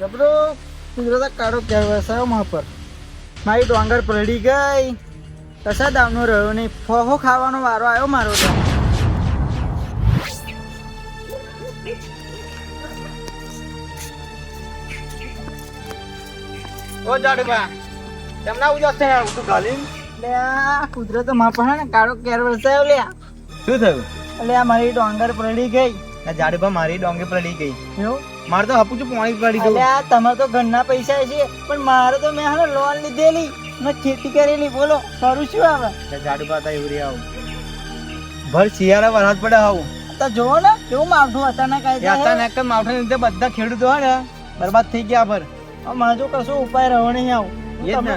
ગબરો કુદરત કાળો કહેવાય મા પર. મારી ડોંગર પલળી ગઈ. કશા દામનો રહ્યો નહીં. ફહો ખાવાનો વારો આવ્યો મારો તો. ઓ જાડુબા તેમના ઉજાસ છે તું કુદરતમાં ને કાળો કેર વરસાયો લે શું થયું? એટલે આ મારી ડોંગર પડી ગઈ. આ જાડુબા મારી ડોંગે પડી ગઈ. એવું? મારે તો હપુચું પાણી પડી દઉં. આ તમારે તો ઘરના પૈસા છે પણ મારે તો મેં હાલ લોન લીધેલી. મેં ખેતી કરેલી બોલો કરું શું હવે ઝાડુ પાતા એવું એવરી આવું. ભર શિયાળા વરસાદ પડે આવું તો જોવો ને કેવું માવઠું અચાનક આવી અચાનક જ માવઠાને લીધે બધા ખેડૂતો હોય ને બરબાદ થઈ ગયા ભર મારે જો કશો ઉપાય રહ્યો નહીં આવું. એ જ ને.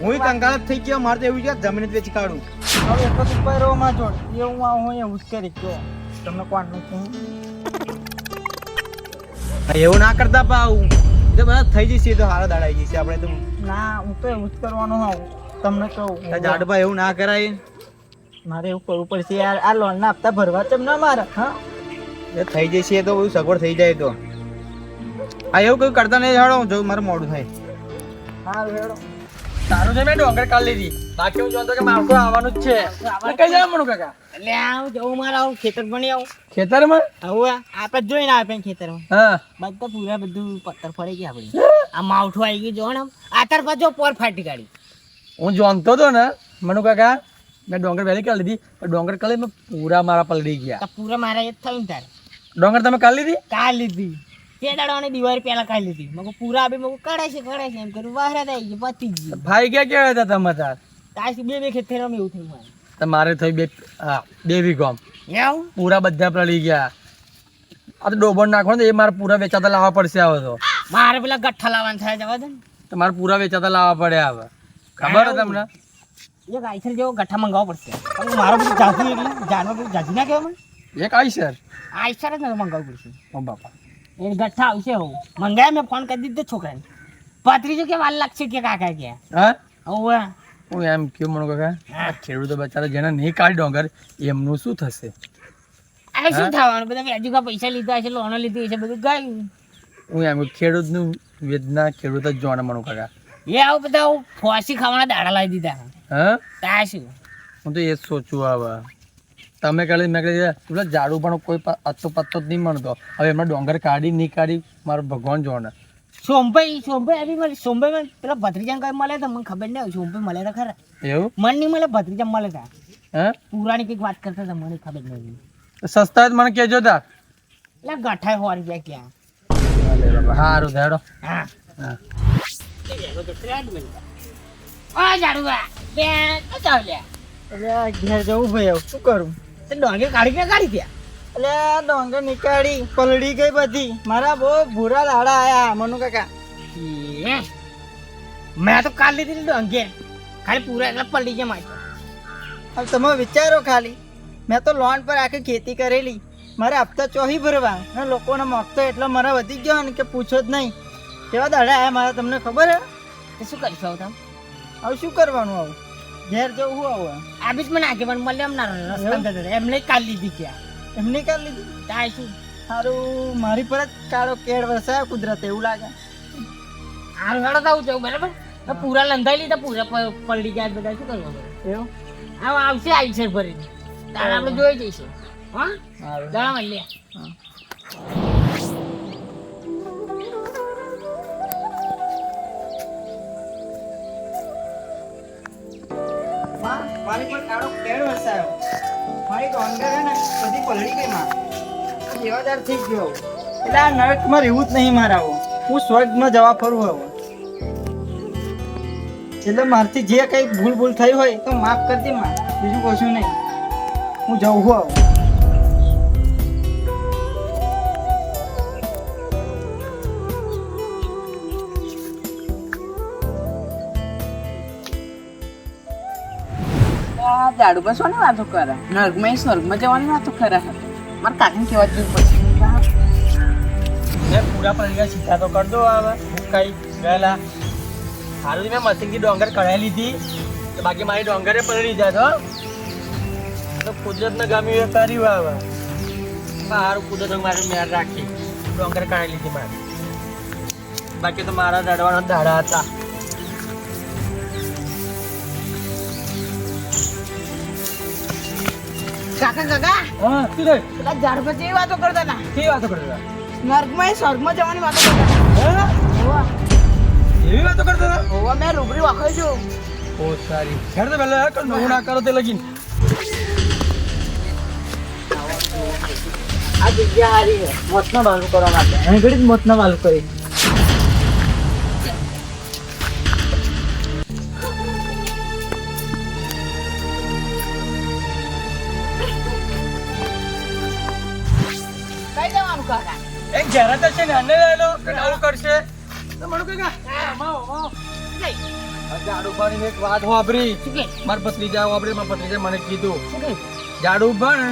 હું કંગાળ થઈ ગયો મારે તો એવું છે જમીન જ વેચી કાઢું. હવે એક જ ઉપાય રહ્યો માં જોડ. એ હું આવું હું એવું જ કરી. ગયો તમને કોણ હા, એવું ના કરતા પા આવું તો બધા થઈ જશે તો હારા દાડા આવી જશે. આપણે તો ના હું તો એવું જ કરવાનું હોઉં. તમને કહું. જાડભા એવું ના કરાય. મારે એવું કરવું પડશે યાર. આ લોન ના હપ્તા ભરવા તેમ ના મારે હા? એ થઈ જશે તો બધું સગવડ થઈ જાય તો. આ એવું કઈ કરતા નહીં જાડો જો મારે મોડું થાય. હા વેડો તારું છે મેં ડોંગર કાઢી લીધી. બાકી હું જોતો કે માવઠું આવવાનું જ છે. કઈ જાય મનુ કાકા? એટલે આવું જવું મારે આવું ખેતર ભણી આવું. ખેતરમાં? હવે આપણે જોઈને આવે ખેતરમાં. હા. બધા પૂરા બધું પથ્થર ફરી ગયા આપણે. આ માવઠું આવી ગયું જો ને આ આતર પાછો પોર ફાટી કાઢી. હું જોનતો હતો ને મનુ કાકા મેં ડોંગર વહેલી કાઢી લીધી પણ ડોંગર કાલે મેં પૂરા મારા પલડી ગયા. પૂરા મારા એ થયું ને તારે. ડોંગર તમે કાઢી લીધી? કાઢી લીધી. તે દાડાની દિવાળી પહેલા ખાઈ લીધી. મગો પૂરા આપી મગો કડાય છે કડાય છે. એમ કર્યું બહાર થઈ આવી ગયું પતી ગયું. ભાઈ ક્યાં કેવા હતા તમે તાર? તાર બે બે ખેતરમાં એવું થયું મારે તમારે થઈ બે હા બે વીઘોમ એવું? પૂરા બધા પડી ગયા. આ તો ડોબર નાખવાનું એ મારે પૂરા વેચાતા લાવવા પડશે આવે તો. મારે પેલા ગઠ્ઠા લાવવાના થાય જવા દે તમારે પૂરા વેચાતા લાવવા પડે હવે. ખબર તમને? એક આઈસર જેવો ગઠ્ઠા મંગાવવો પડશે. મારો બધું જાજુ એટલે જાનવર બધું જાજી ના કહેવાય એક આઈસર? આઈસર જ મંગાવવું પડશે. ઓ બાપા. એ ગઠ્ઠા આવશે હું. મંગાય મેં ફોન કરી દીધો છોકરાને. પાત્રીજો કે વાલ લાગશે કે કાકા કે? હા? હવે હું એમ કેવું મનો કાકા? આ ખેડૂતો બચારા જેને નહીં કાઢ ડોંગર એમનું શું થશે? આ શું થવાનું? બધા વ્યાજુ કા પૈસા લીધા છે લોનો લીધી છે બધું ગયું. હું એમ ખેડૂતનું વેદના ખેડૂત જ જોણ મનો કાકા. એ આવું બધા આવું ફોસી ખાવાના દાડા લાવી દીધા. હા? તા શું? હું તો એ જ સોચું હવે તમે કહી મેં કહી એટલે ઝાડુ પણ કોઈ અતો પત્તો જ નહીં મળતો. હવે એમના ડોંગર કાઢી નહીં કાઢી મારો ભગવાન જોવાના સોમભાઈ સોમભાઈ આવી મળે સોમભાઈ મને પેલા ભત્રીજા કઈ મળે તો? મને ખબર નહીં સોમભાઈ મળે તો ખરા? એવું? મન નહીં મળે ભત્રીજા મળે તા. હે? પુરાણી કંઈક વાત કરતા હતા મને ખબર નહીં સસ્તા જ મને કહેજો તા. એટલે ગઠાઈ હોરી જાય ક્યાં? સારું ધાડો હા. હા. આ જાડુબા બે ચાલ લે. ઘેર જવું ભાઈ શું કરું? તે ડોંગે કાઢી કે કાઢી ગયા? એટલે ડોંગર નીકાળી પલળી ગઈ બધી. મારા બહુ ભૂરા લાડા આયા મનુ કાકા. મેં તો કાલ લીધી ડોંગે. ખાલી પૂરા એટલે પલડી ગયા મારી હવે તમે વિચારો ખાલી. મેં તો લોન પર આખી ખેતી કરેલી. મારે હપ્તા ચોહી ભરવા. અને લોકોને મોકતો એટલો મારા વધી ગયો ને કે પૂછો જ નહીં. કેવા દાડા આયા મારા તમને ખબર હે? શું કરીશું હવે તમે? હવે શું કરવાનું આવું? ઘેર જવું હું આવું આ બીચ મને આગે પણ મળે એમ રસ્તા જતા એમને કાલ લીધી ગયા એમને કાલ લીધી? તાય શું? સારું મારી પર જ કાળો કેળ વરસાયો કુદરત એવું લાગે. હારું હેડો આવું જવું બરાબર? પૂરા લંધાઈ લીધા પૂરા પ- પલટી ગયા બધા શું કરવાનું? એવું? હા આવશે આવી છે ફરી તારે આપણે જોઈ જઈશું. હા? સારું લે. મળીએ મારી પર કાળો કેળ વરસાયો. મારી ડોંગર હે ને બધી પલળી ગઈ માં. જેવાદાર થઈ ગયો. એટલે આ નરકમાં રહેવું જ નહીં મારા. હું સ્વર્ગમાં જવા ફરું હવે. એટલે મારથી જે કંઈ ભૂલ ભૂલ થઈ હોય તો માફ કરતી માં. બીજું કશું નહીં. હું જઉં આવું ઝાડુબા શોની વાતો કરે? નર્ગમાં સ્વર્ગમાં જવાની વાતો કરે. મારે કાકીને કહેવા જેવું પછી પૂરા પડી સીધા તો કર દો હવે. કઈ ગયેલા. હાલ મેં મસિંગી ડોંગર કઢાઈ લીધી. બાકી મારી ડોંગરે પલળી જાય તો કુદરતને ગમ્યું એ કર્યું હવે. સારું કુદરત મારે મેળ રાખી. ડોંગર કઢાઈ લીધી મારી. બાકી તો મારા રડવાના દાડા હતા. કાકા કાકા હા શું થયું? પેલા ઝાડ પર જેવી વાતો કરતા હતા. કેવી વાતો કરતા નર્કમાં સ્વર્ગમાં જવાની વાતો કરતા હતા. હતા? એવી વાતો કરતા હતા? હોવા મેં રૂબરૂ વાખો છું. બહુ સારી. હેડ તો પહેલા કર નવું ના કરો તે લગીન. આ જગ્યા હારી મોતના મોતનો કરવા માટે. ઘડી જ મોતનો બાલુ કરી. ઘેરા તો છે ને અન્ને લેલો કે કરશે. તો મને કઈ? જાડુ પાણી એક વાત વાપરી. માર ભત્રીજા વાપરી માર ભત્રીજા મને કીધું. શું કે જાડુ પણ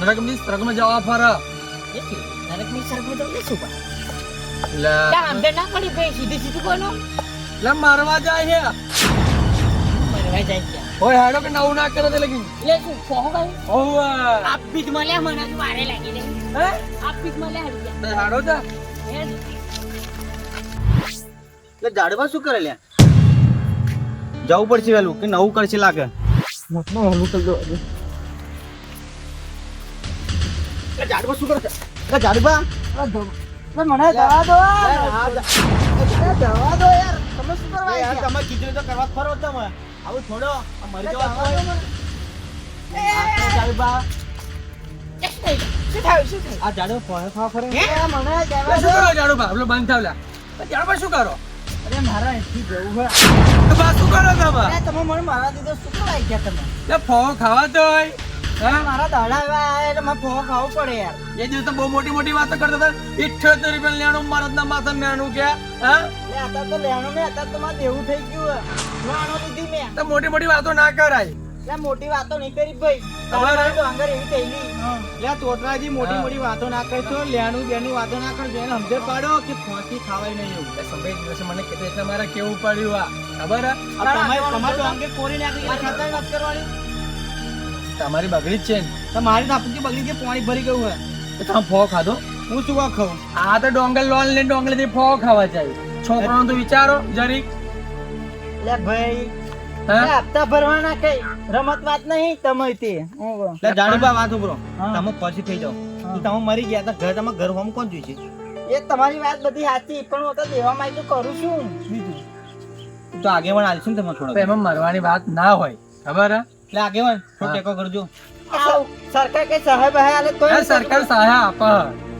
નરકની સ્વર્ગમાં જવા ફર? નરકની સ્વર્ગમાં જવું શું પણ? લે ત્યાં ના પડી ભાઈ સીધું સીધું કોનું લે મારવા જાય છે મરવા જાય ત્યાં ઓય હાડો કે નવું ના કરે તે લગીન લે શું ફોહો કઈ ઓવા આપ બીજ મળે મને તો વારે લાગી લે. હે? આપ બીજ મળે હરી તે હેડો જા. એટલે જાડવા શું કરે લ્યા? જવું પડશે વેલું કે નવું કરશે લાગે? મોતનો હલું કરી દો જાડવા શું કરે છે? જાડવા. મને જવા દો. જવા દો યાર. તમે શું કરવા યાર તમે કીધું તો કરવા ફરો તમે. આવું છોડો. મરી જવા. આ જાડવા ફરે ફા ફરે મને જાડુ પેલો બંધ થાવ લે. જાડુ શું કરો? અરે મારા અહીંથી જવું હોય. તો બા શું કરો તમે? અરે તમે મને મારા દીધો શું કરવા ગયા તમે? લે ફોવો ખાવા તો હોય. મારા દાડા એવા આયા એટલે મારે ફોવા ખાવું પડે યાર. એ દિવસ બહુ મોટી મોટી વાતો કરતા હતા. ઇઠ્યોતેર રૂપિયા લેણું મારા માથા મેણું કે હા? અત્યારે તો લેણું ને અત્યારે તો મારે દેવું થઈ ગયું હે. લીધી મેં. તો મોટી મોટી વાતો ના કરાય. એટલે મોટી વાતો નહીં કરી ભાઈ. તમારે- તમારે? તો આગળ એવી થયેલી લે તોતરાજી મોટી મોટી વાતો ના કરશો લેણું બેનું વાતો ના કરશો એને સમજે પાડો કે ફોંસી ખાવાય નહીં એવું. સમય દિવસે મને કેવું પડ્યું આ. ખબર તમારે તમારે અંગે કોરી નાખી મારે કરવાની. તમારી બગડી જ છે ને. તો મારી થાપકી બગડી કે પાણી ભરી ગયું હોય. તો તમે ફો ખાધો. હું શું ખાઉં આ તો ડોંગલ લોન લઈને ડોંગલથી ફો ખાવા જાય. છોકરાનો તો વિચારો જરીક. લે ભાઈ હપ્તા ભરવાના કઈ. રમત વાત નહીં તમે તે લે જાડુબા વાત ઉભરો. તમે પછી થઈ જાઓ. તમે મરી ગયા તો ઘર તમે ઘર હોમ કોણ જોઈશે? એ તમારી વાત બધી સાચી પણ હું તો દેવા કરું છું. બીજું? તો આગેવાન આલશું ને તમે થોડો એમાં મરવાની વાત ના હોય. ખબર હે? એટલે આગેવાન થોડો ટેકો કરજો. સરકાર કઈ સહાય બહાય આલે તો સરકાર સહાય આપ.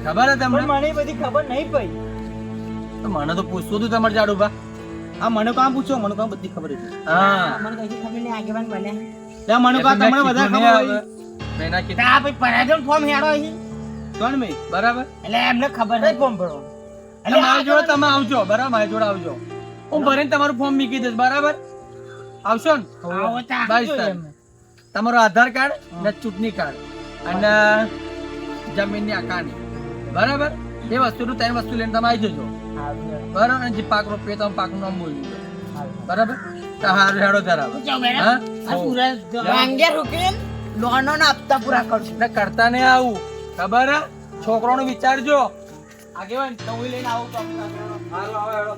ખબર હે તમને? મને બધી ખબર નહીં પડી. તો મને તો પૂછવું હતું તમારે જાડુબા હા મને કામ પૂછો મને કામ બધી ખબર હતી? હા. મને કઈ ખબર નહીં આગેવાન બને. લે મને કામ તમને બધા ખબર હોય. મેના કે આ ભાઈ પરાજન ફોર્મ હેડો અહીં. કોણ મે? બરાબર. એટલે એમને ખબર નહીં. ફોર્મ ભરો? એટલે મારી જોડે તમે આવજો. બરાબર મારી જોડે આવજો. હું ભરીને તમારું ફોર્મ મીકી દઈશ. બરાબર? આવશો ને? આવો તો તમારું આધાર કાર્ડ ને ચૂંટણી કાર્ડ. અને જમીનની આકારની બરાબર? એ વસ્તુનું ત્રણ વસ્તુ લઈને તમે આવી જજો. બરાબર? અને જે પાક રોપીએ તમે પાકનું નામ બોલી બરાબર? હારું હેડો ધરાવો લોનો ના આપતા પૂરા કરશું. કરતા ને આવું. ખબર હે? છોકરાનું વિચારજો. આગેવાન તો લઈને આવું તો. હારું આવો હેડો.